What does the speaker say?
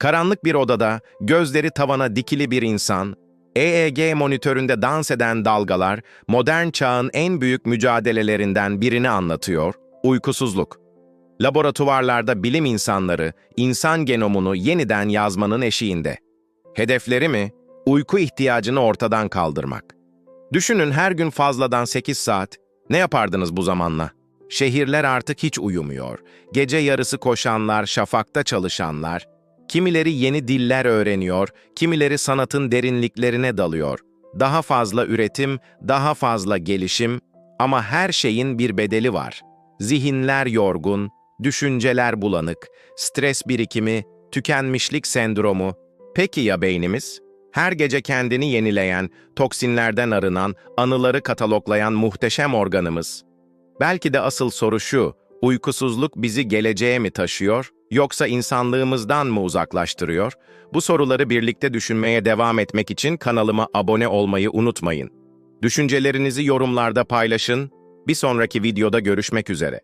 Karanlık bir odada, gözleri tavana dikili bir insan, EEG monitöründe dans eden dalgalar, modern çağın en büyük mücadelelerinden birini anlatıyor, uykusuzluk. Laboratuvarlarda bilim insanları, insan genomunu yeniden yazmanın eşiğinde. Hedefleri mi? Uyku ihtiyacını ortadan kaldırmak. Düşünün her gün fazladan 8 saat. Ne yapardınız bu zamanla? Şehirler artık hiç uyumuyor. Gece yarısı koşanlar, şafakta çalışanlar. Kimileri yeni diller öğreniyor, kimileri sanatın derinliklerine dalıyor. Daha fazla üretim, daha fazla gelişim ama her şeyin bir bedeli var. Zihinler yorgun, düşünceler bulanık, stres birikimi, tükenmişlik sendromu. Peki ya beynimiz? Her gece kendini yenileyen, toksinlerden arınan, anıları kataloglayan muhteşem organımız. Belki de asıl soru şu, uykusuzluk bizi geleceğe mi taşıyor, yoksa insanlığımızdan mı uzaklaştırıyor? Bu soruları birlikte düşünmeye devam etmek için kanalıma abone olmayı unutmayın. Düşüncelerinizi yorumlarda paylaşın, bir sonraki videoda görüşmek üzere.